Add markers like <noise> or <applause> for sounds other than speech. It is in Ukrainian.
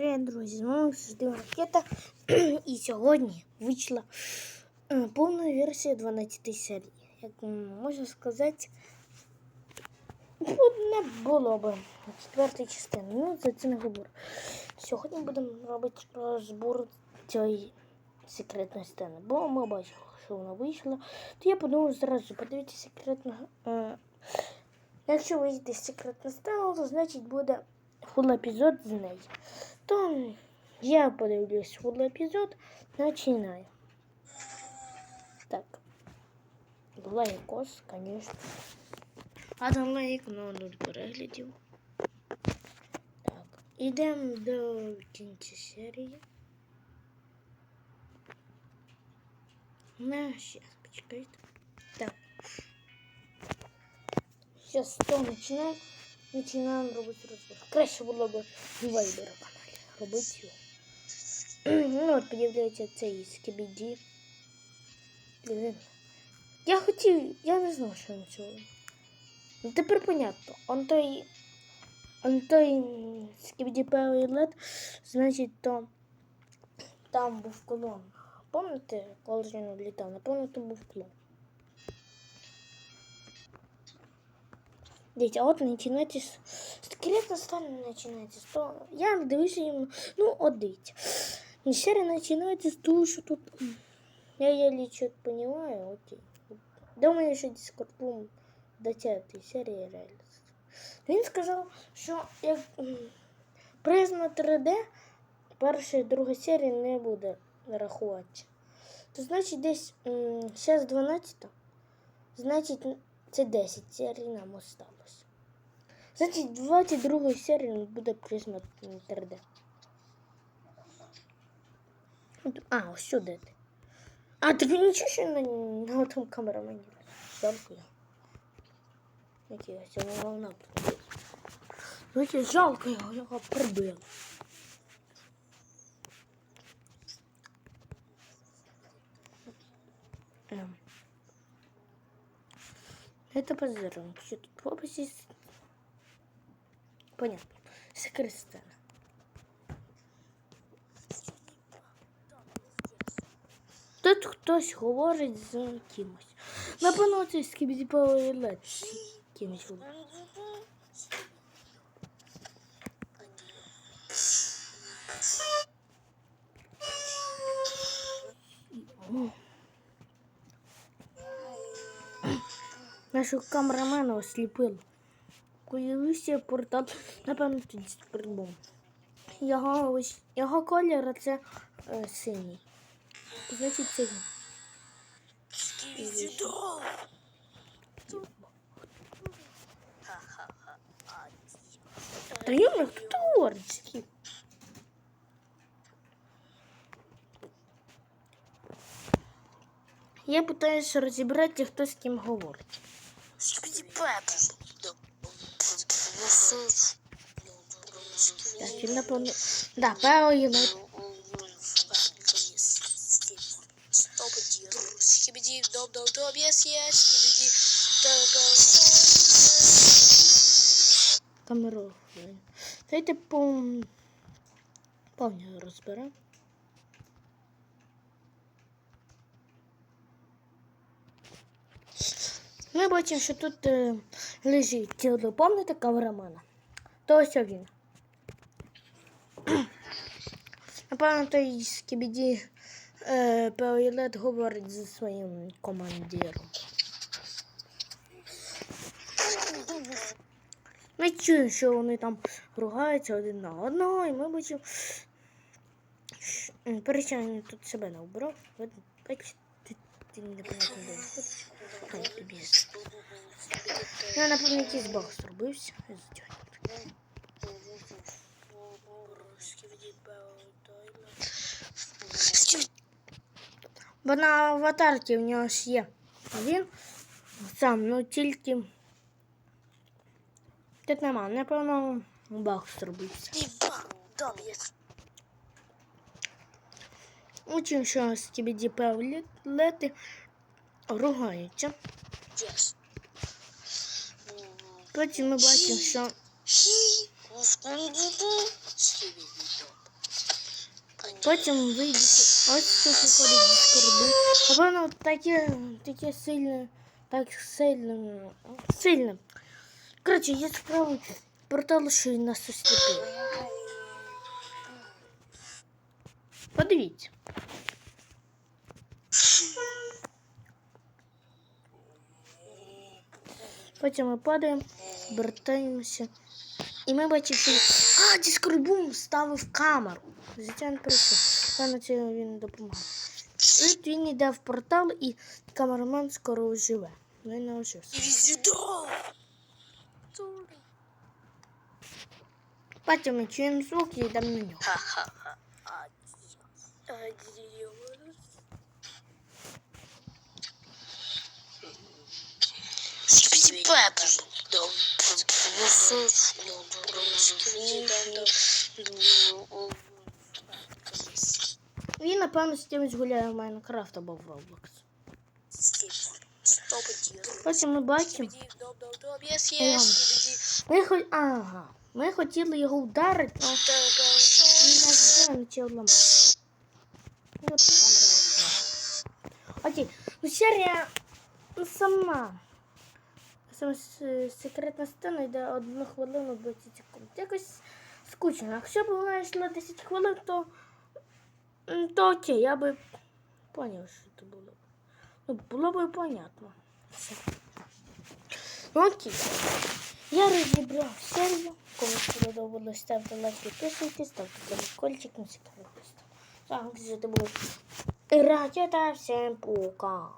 Привіт, друзі! З вами завжди ракета. <clears throat> І сьогодні вийшла е, повна версія 12 серії. Як можна сказати, не було б четвертої частини. Ну, за це не говорю. Сьогодні будемо робити розбор цієї секретної сцени. Бо ми бачили, що вона вийшла. То я подумав зразу подивитися секретну. Е, якщо вийде секретна сцена, то значить буде фул епізод з неї. То я подивлюсь фул епізод, починаю. Так. Лайкос, конечно. А там лайк, ну, нуль переглядів. Так. Ідемо до кінця серії. На, сейчас, почекайте. Так. Сейчас то начинаем. Починаємо робити розбір. Краще було б вайбера каналі робити його. ну от появляється цей скібіді. Я хотів, я не знав, що він цього. Ну тепер понятно. Он той. Он той скібіді перший лед, значить, то там був клон. Пам'ятаєте, коли він літав? Напевно, то був клон. Дивіться, от починається з скелетна сталь починається з того. Я дивлюся їм, ну, от дивіться. Серія починається з того, що тут. Я еле что-то понимаю, окей. Думаю, що Discord до цієї серії реально. Він сказав, що як призма 3D перша і друга серія не буде рахуватися. То значить десь м, зараз 12, значить це 10 серій нам осталось. Значить, 22 серії буде призма 3D. А, ось сюди. А, так нічого, що на, на тому камерамені. Жалко я. Який я цього волна прибила. Жалко його, його прибив. Ем. Это позором. Что тут в описі? с- Понятно. Секрет сцена. Тут хтось говорить з кимось. Напевно, це скібідіповий лед з кимось говорить. Ну. Нашого камерамена осліпило. Появився портал, напевно, з прибом. Його, ось, його колір це е, синій. Значить, це він. Та йому хто? Скіп? Я питаюся розібрати, хто з ким говорить. Так, він напевно... Да, певно. Хібіді, доб. Камеру. Это пом... повністю розберемо. Ми бачимо, що тут е, лежить тіло, пам'ятаєте камерамана? То ось він. Напевно, той з Кібіді е, Пеойлет говорить зі своїм командиром. Ми чуємо, що вони там ругаються один на одного, і ми бачимо. Перечайно тут себе не вбрав. Видно, ти, ти непонятно де виходиш. Хай тобі. Я, напевно, якийсь баг зробився. Бо на аватарці в нього ж є. Він сам, ну тільки. Тут нема, напевно, баг зробився. dob yes Учим, що з тебе певлети ругаються. yes Потім ми бачимо, що Потім вийде ось тут виходить зі скарби. Напевно, таке, таке сильне, так сильне, сильне. Коротше, я справу портал, що він нас осліпив. Подивіться. Потім ми падаємо, вертаємося. І ми бачимо, що а, дискорбум ставив камеру. Звичайно, прийшов. Певно, це він допомагав. От він йде в портал і камерамен скоро оживе. Ну і не ожився. Потім ми чуємо звук і йдемо на нього. Ха-ха-ха. Адиос. Скипиди пеппу. Він, напевно, з кимось гуляє в Майнкрафт або в Roblox. Потім ми бачимо. Yes, yes, скибиди. Ми хо... Ага. Ми хотіли його вдарити, але він нас не почав ламати. Ну, от камера. Окей. Ну, серія ну, сама. Сама с- секретна сцена йде одну хвилину 20 секунд. Якось скучно. Якщо б вона йшла 10 хвилин, то, то окей, я би поняв, що це було. Ну, було б понятно. Все. Ну, окей. Я розібрав серію. Кому сподобалось, ставте лайк, підписуйтесь, ставте колокольчик на секретність. Так, це був Ракета, всем пока.